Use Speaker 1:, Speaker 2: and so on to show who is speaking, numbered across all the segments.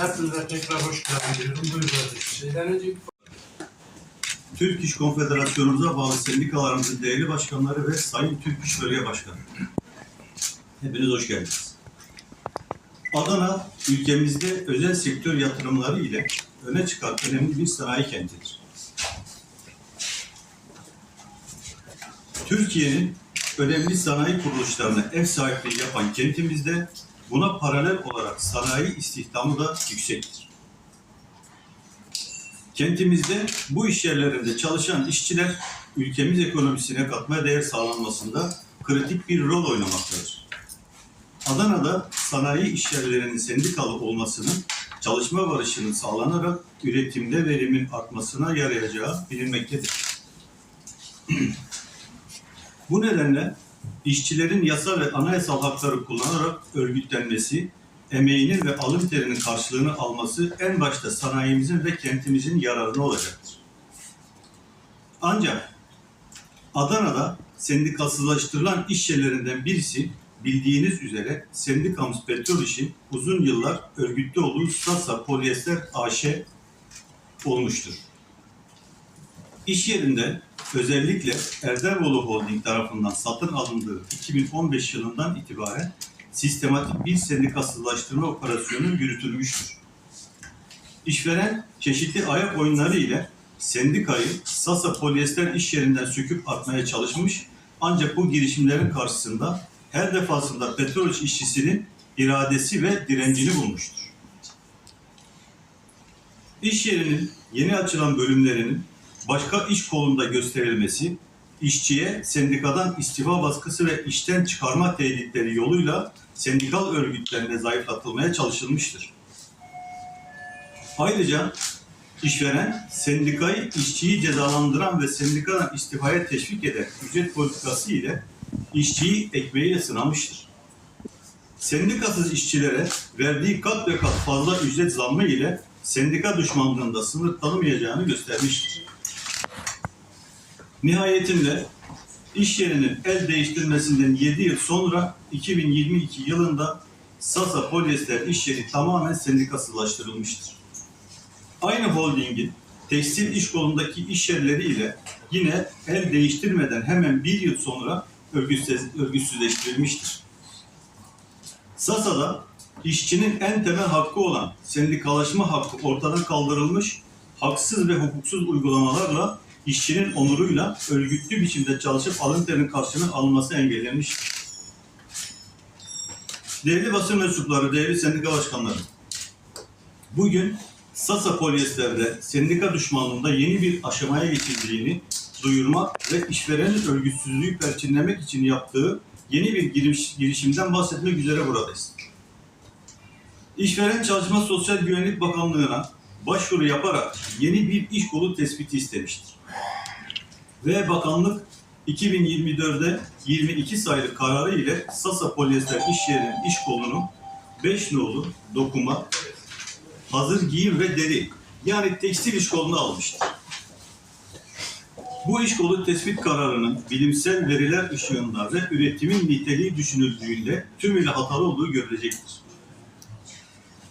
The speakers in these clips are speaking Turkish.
Speaker 1: Hepinize tekrar hoş geldin diyorum. Buyurun kardeşim.
Speaker 2: Şeyden önce
Speaker 3: Türk İş Konfederasyonumuza bağlı sendikalarımızın değerli başkanları ve Sayın Türk İş Bölge Başkanı. Hepiniz hoş geldiniz. Adana, ülkemizde özel sektör yatırımları ile öne çıkan önemli bir sanayi kentidir. Türkiye'nin önemli sanayi kuruluşlarına ev sahipliği yapan kentimizde buna paralel olarak sanayi istihdamı da yüksektir. Kentimizde bu iş yerlerinde çalışan işçiler ülkemiz ekonomisine katma değer sağlanmasında kritik bir rol oynamaktadır. Adana'da sanayi işyerlerinin sendikalı olmasının çalışma barışının sağlanarak üretimde verimin artmasına yarayacağı bilinmektedir. Bu nedenle işçilerin yasa ve anayasal hakları kullanarak örgütlenmesi, emeğinin ve alın terinin karşılığını alması en başta sanayimizin ve kentimizin yararına olacaktır. Ancak Adana'da sendikasızlaştırılan iş yerlerinden birisi bildiğiniz üzere sendikamız Petrol İş'in uzun yıllar örgütlü olduğu Sasa Polyester AŞ olmuştur. İş yerinde özellikle Erdevolu Holding tarafından satın alındığı 2015 yılından itibaren sistematik bir sendikasızlaştırma operasyonu yürütülmüştür. İşveren çeşitli ayak oyunları ile sendikayı Sasa polyester iş yerinden söküp atmaya çalışmış ancak bu girişimlerin karşısında her defasında petrol işçisinin iradesi ve direncini bulmuştur. İş yerinin yeni açılan bölümlerinin başka iş kolunda gösterilmesi, işçiye sendikadan istifa baskısı ve işten çıkarma tehditleri yoluyla sendikal örgütlerine zayıflatılmaya çalışılmıştır. Ayrıca işveren sendikayı işçiyi cezalandıran ve sendikadan istifaya teşvik eden ücret politikası ile işçiyi ekmeğiyle sınamıştır. Sendikasız işçilere verdiği kat ve kat fazla ücret zammı ile sendika düşmanlığında sınır tanımayacağını göstermiştir. Nihayetinde iş yerinin el değiştirmesinden 7 yıl sonra 2022 yılında Sasa Polyester iş yeri tamamen sendikasızlaştırılmıştır. Aynı holdingin tekstil iş kolundaki iş yerleriyle yine el değiştirmeden hemen bir yıl sonra örgütsüz, örgütsüzleştirilmiştir. Sasa'da işçinin en temel hakkı olan sendikalaşma hakkı ortadan kaldırılmış, haksız ve hukuksuz uygulamalarla işçinin onuruyla örgütlü biçimde çalışıp alın terinin karşılığının alınması engellenmiştir. Değerli basın mensupları, değerli sendika başkanları, bugün Sasa Polyester'de sendika düşmanlığında yeni bir aşamaya geçildiğini duyurmak ve işverenin örgütsüzlüğü perçinlemek için yaptığı yeni bir giriş, girişimden bahsetmek üzere buradayız. İşveren Çalışma Sosyal Güvenlik Bakanlığı'na başvuru yaparak yeni bir iş kolu tespiti istemiştir. Ve bakanlık 2024'de 22 sayılı kararı ile Sasa Polyester iş yerinin iş kolunu 5 nolu dokuma, hazır giyim ve deri yani tekstil iş koluna almıştır. Bu iş kolu tespit kararının bilimsel veriler ışığında ve üretimin niteliği düşünüldüğünde tümüyle hatalı olduğu görülecektir.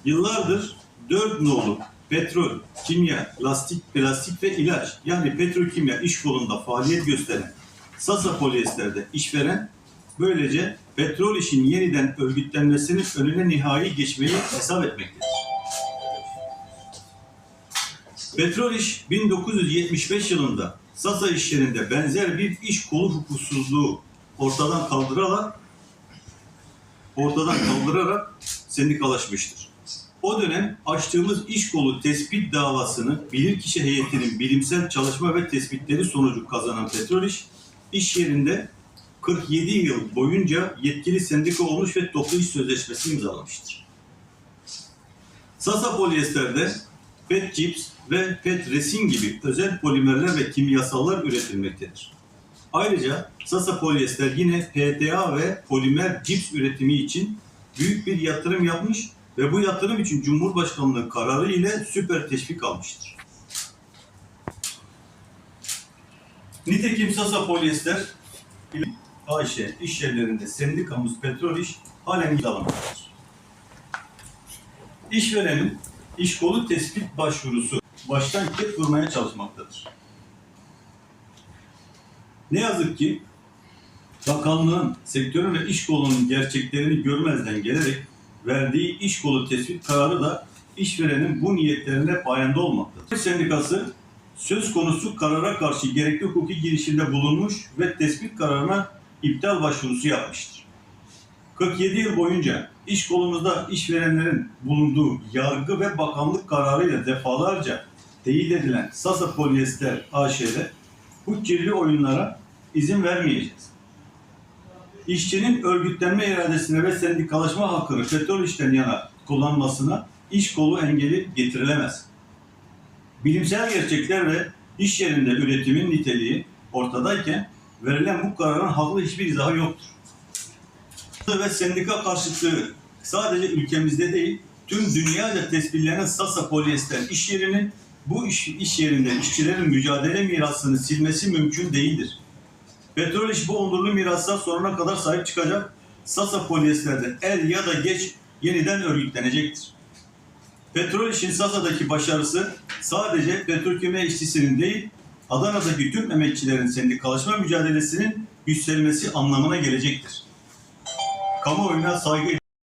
Speaker 3: Yıllardır 4 nolu petrol, kimya, lastik, plastik ve ilaç yani petrokimya iş kolunda faaliyet gösteren Sasa Polyester'de işveren böylece petrol işin yeniden örgütlenmesinin önüne nihai geçmeyi hesap etmektedir. Petrol İş 1975 yılında Sasa işlerinde benzer bir iş kolu hukuksuzluğu ortadan kaldırarak ortadan kaldırarak sendikalaşmıştır. O dönem açtığımız iş kolu tespit davasını bilirkişi heyetinin bilimsel çalışma ve tespitleri sonucu kazanan Petrol İş, iş yerinde 47 yıl boyunca yetkili sendika olmuş ve toplu iş sözleşmesi imzalamıştır. Sasa Polyester'de PET cips ve PET resin gibi özel polimerler ve kimyasallar üretilmektedir. Ayrıca Sasa Polyester yine PTA ve polimer cips üretimi için büyük bir yatırım yapmış ve bu yatırım için Cumhurbaşkanlığı kararı ile süper teşvik almıştır. Nitekim Sasa Polyester ile AŞ iş yerlerinde sendikamız petrol iş halen imzalanmaktadır. İşverenin iş kolu tespit başvurusu baştan ket vurmaya çalışmaktadır. Ne yazık ki bakanlığın sektörün ve iş kolunun gerçeklerini görmezden gelerek verdiği iş kolu tespit kararı da işverenin bu niyetlerine payında olmaktadır. Sendikası söz konusu karara karşı gerekli hukuki girişimde bulunmuş ve tespit kararına iptal başvurusu yapmıştır. 47 yıl boyunca iş kolumuzda işverenlerin bulunduğu yargı ve bakanlık kararıyla defalarca teyit edilen Sasa Polyester AŞ'de bu kirli oyunlara izin vermeyeceğiz. İşçinin örgütlenme iradesine ve sendikalaşma hakkını petrol işten yana kullanmasına iş kolu engeli getirilemez. Bilimsel gerçekler ve iş yerinde üretimin niteliği ortadayken verilen bu kararın haklı hiçbir izahı yoktur. Ve sendika karşıtlığı sadece ülkemizde değil, tüm dünyaca tescillenen Sasa polyester iş yerinin bu iş, iş yerinde işçilerin mücadele mirasını silmesi mümkün değildir. Petrol iş bu onurlu mirasa sonuna kadar sahip çıkacak. Sasa polyesterde er ya da geç yeniden örgütlenecektir. Petrol işin Sasa'daki başarısı sadece petrokimya işçisinin değil, Adana'daki tüm emekçilerin sendikalaşma mücadelesinin yükselmesi anlamına gelecektir. Kamuoyuna saygı